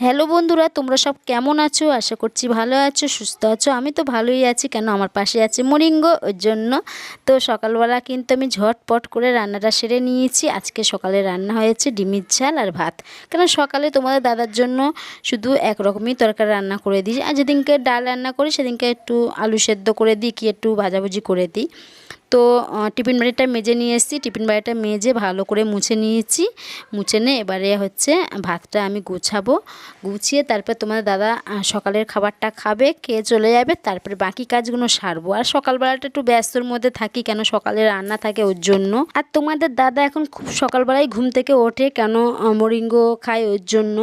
Hello বন্ধুরা, তোমরা সব কেমন আছো? আশা করছি ভালো আছো, সুস্থ আছো। আমি তো ভালোই আছি, কেন আমার পাশে আছে মরিঙ্গ? ওর জন্য তো সকালবেলা কিন্তু আমি ঝটপট করে রান্নাটা সেরে নিয়েছি। আজকে সকালে রান্না হয়েছে ডিমের ঝাল আর ভাত। কেন সকালে তোমাদের দাদার জন্য শুধু এক রকমই তরকারি রান্না করে দিই। আর যেদিনকে ডাল রান্না করি, সেদিনকে একটু আলু সেদ্ধ করে দিই, কি একটু ভাজাভুজি করে দিই। তো টিফিন বাড়িটা মেজে নিয়ে এসেছি। টিফিন বাড়িটা মেজে ভালো করে মুছে নিয়েছি। মুছে নিয়ে এবারে হচ্ছে ভাতটা আমি গুছাবো। গুছিয়ে তারপর তোমাদের দাদা সকালের খাবারটা খাবে খেয়ে চলে যাবে, তারপরে বাকি কাজগুলো সারবো। আর সকালবেলাটা একটু ব্যস্তর মধ্যে থাকি, কেন সকালে রান্না থাকে ওর জন্য। আর তোমাদের দাদা এখন খুব সকালবেলায় ঘুম থেকে ওঠে, কেন মরিঙ্গো খায় ওর জন্য।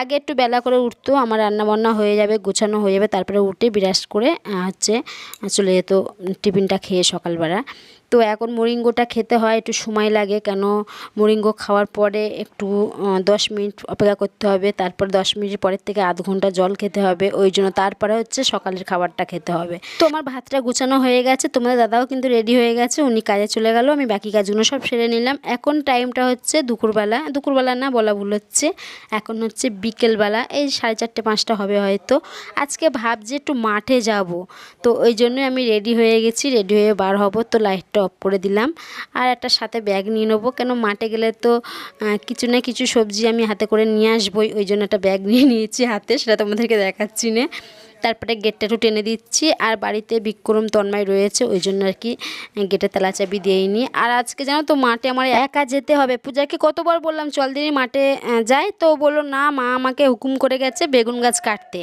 আগে একটু বেলা করে উঠতো, আমার রান্না বান্না হয়ে যাবে, গোছানো হয়ে যাবে, তারপরে উঠে বিরাস করে হচ্ছে চলে যেত টিফিনটা খেয়ে সকালবেলা তো এখন মরিঙ্গোটা খেতে হয়, একটু সময় লাগে কেন? মরিঙ্গো খাওয়ার পরে একটু দশ মিনিট অপেক্ষা করতে হবে, তারপর দশ মিনিট পরের থেকে আধ ঘণ্টা জল খেতে হবে, ওই জন্য তারপরে হচ্ছে সকালের খাবারটা খেতে হবে। তো আমার ভাতটা গুছানো হয়ে গেছে, তোমাদের দাদাও কিন্তু রেডি হয়ে গেছে, উনি কাজে চলে গেল, আমি বাকি কাজগুলো সব সেরে নিলাম। এখন টাইমটা হচ্ছে দুপুরবেলা দুপুরবেলা না বলা ভুল হচ্ছে, এখন হচ্ছে বিকেলবেলা, এই সাড়ে চারটে, পাঁচটা হবে হয়তো। আজকে ভাবছি একটু মাঠে যাব, তো ওই জন্যই আমি রেডি হয়ে গেছি রেডি হয়ে বার হব, তো লাইটটা অফ করে দিলাম। আর একটা সাথে ব্যাগ নিয়ে নেব। কেন মাঠে গেলে তো কিছু না কিছু সবজি আমি হাতে করে নিয়ে আসবোই। ওই জন্য একটা ব্যাগ নিয়ে নিয়েছি হাতে, সেটা তোমাদেরকে দেখাচ্ছি না। তারপরে গেটটা একটু টেনে দিচ্ছি। আর বাড়িতে বিক্রম তন্ময় রয়েছে, ওই জন্য আর কি গেটে তালা চাবি দিয়েইনি আর আজকে জানো তো, মাঠে আমার একা যেতে হবে। পূজাকে কতবার বললাম, চল দিনই মাঠে যাই। তো বলল, না মা, আমাকে হুকুম করে গেছে বেগুন গাছ কাটতে।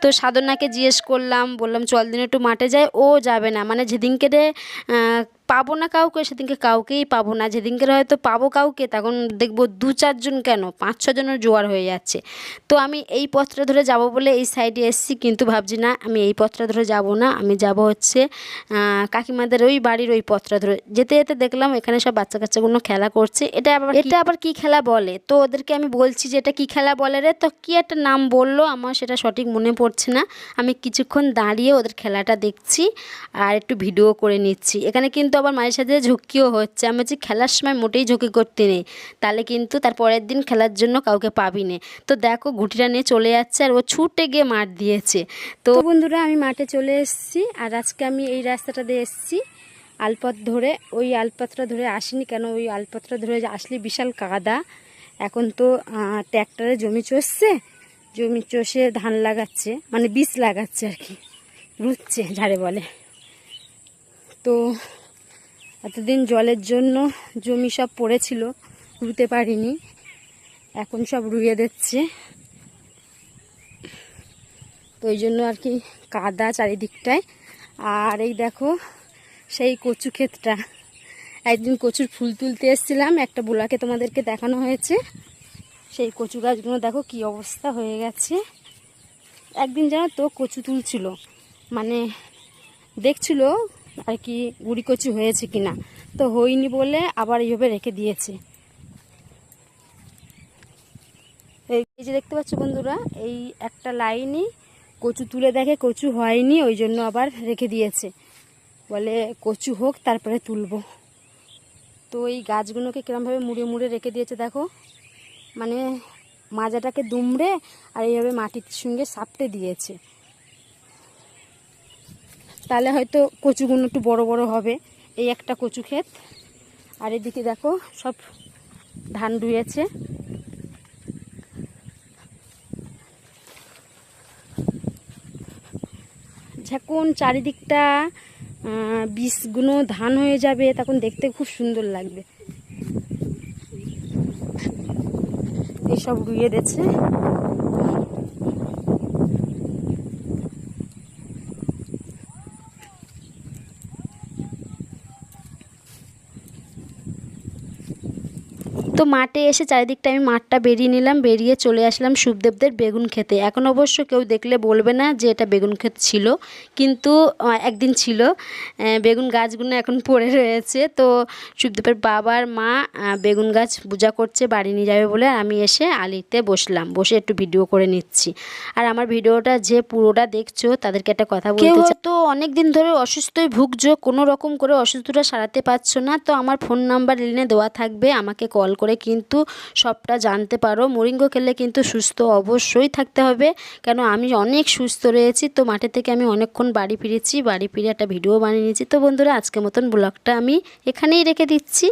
তো সাধনাকে জিজ্ঞেস করলাম, বললাম, চল দিন একটু মাঠে যাই। ও যাবে না। মানে যেদিনকে পাবো না কাউকে, সেদিনকে কাউকেই পাবো না। যেদিনকে হয়তো পাবো কাউকে, তখন দেখব দু চারজন কেন? পাঁচ ছজনের জোয়ার হয়ে যাচ্ছে। তো আমি এই পথটা ধরে যাব বলে এই সাইডে এসেছি, কিন্তু ভাবছি না, আমি এই পথটা ধরে যাব না। আমি যাব হচ্ছে কাকিমাদের ওই বাড়ির ওই পথটা ধরে। যেতে যেতে দেখলাম এখানে সব বাচ্চা কাচ্চাগুলো খেলা করছে। এটা আবার এটা আবার কি খেলা বলে? তো ওদেরকে আমি বলছি যে, এটা কি খেলা বলে রে? তো কি একটা নাম বলল, আমার সেটা সঠিক মনে পড়ছে না। আমি কিছুক্ষণ দাঁড়িয়ে ওদের খেলাটা দেখছি আর একটু ভিডিও করে নিচ্ছি। এখানে কিন্তু আবার মায়ের সাথে ঝুঁকিও হচ্ছে। আমি হচ্ছে খেলার সময় মোটেই ঝুঁকি করতে নেই। তাহলে কিন্তু তার পরের দিন খেলার জন্য কাউকে পাবি না। তো দেখো, গুটিটা নিয়ে চলে যাচ্ছে আর ও ছুটে গিয়ে মাঠ দিয়েছে। তো বন্ধুরা, আমি মাঠে চলে এসেছি আর আজকে আমি এই রাস্তাটা দিয়ে এসেছি। আলপথ ধরে, ওই আলপথটা ধরে আসিনি কেন? ওই আলপথটা ধরে আসলে বিশাল কাদা। এখন তো ট্র্যাক্টরে জমি চষছে। জমি চষে ধান লাগাচ্ছে মানে বীজ লাগাচ্ছে আর কি। রুচ্ছে ঝাড়ে বলে। তো এতদিন জলের জন্য জমি সব পড়েছিল রুতে পারিনি। এখন সব রুইয়ে দিচ্ছে। তো ওই জন্য আর কি কাদা চারিদিকটায়। আর এই দেখো, সেই কচু ক্ষেতটা। একদিন কচুর ফুল তুলতে এসেছিলাম, একটা বোলাকে তোমাদেরকে দেখানো হয়েছে। সেই কচু গাছগুলো দেখো কি অবস্থা হয়ে গেছে। একদিন জানো তো কচু তুলছিল। মানে দেখছিল আর কি গুড়ি কচু হয়েছে কিনা। তো হয়নি বলে আবার এইভাবে রেখে দিয়েছে। এই যে দেখতে পাচ্ছ বন্ধুরা, এই একটা লাইনই কচু তুলে দেখে কচু হয়নি, ওই জন্য আবার রেখে দিয়েছে। বলে কচু হোক, তারপরে তুলবো। তো এই গাছগুলোকে কিরমভাবে মুড়ে মুড়ে রেখে দিয়েছে দেখো। মানে মাজাটাকে দুমড়ে আর এইভাবে মাটির সঙ্গে সাপটে দিয়েছে। তাহলে হয়তো কচুগুলো একটু বড় বড় হবে। এই একটা কচু ক্ষেত। আর এদিকে দেখো, সব ধান রুয়েছে। যখন চারিদিকটা বীজগুলো ধান হয়ে যাবে, তখন দেখতে খুব সুন্দর লাগবে। এসব রুইয়ে দিয়েছে তো মাঠে এসে চারিদিকটা আমি মাঠটা বেরিয়ে নিলাম বেরিয়ে চলে আসলাম সুখদেবদের বেগুন খেতে। এখন অবশ্য কেউ দেখলে বলবে না যে এটা বেগুন ক্ষেত ছিল কিন্তু একদিন ছিল। বেগুন গাছগুলো এখন পড়ে রয়েছে। তো সুখদেবের বাবার মা বেগুন গাছ পূজা করছে বাড়ি নিয়ে যাবে বলে আমি এসে আলিতে বসলাম। বসে একটু ভিডিও করে নিচ্ছি। আর আমার ভিডিওটা যে পুরোটা দেখছ তাদেরকে একটা কথা বলতে চাই। তো অনেক দিন ধরে অসুস্থই ভুগছো কোনো রকম করে অসুস্থটা সারাতে পারছ না। তো আমার ফোন নাম্বার লিনে দেওয়া থাকবে আমাকে কল করে পরে কিন্তু সবটা জানতে পারো। মোরিঙ্গো খেলে কিন্তু সুস্থ অবশ্যই থাকতে হবে। কেন আমি অনেক সুস্থ রয়েছি, তো মাঠে থেকে আমি অনেকক্ষণ বাড়ি ফিরেছি। বাড়ি ফিরে একটা ভিডিও বানিয়ে নিয়েছি। তো বন্ধুরা, আজকের মতন ব্লগটা আমি এখানেই রেখে দিচ্ছি।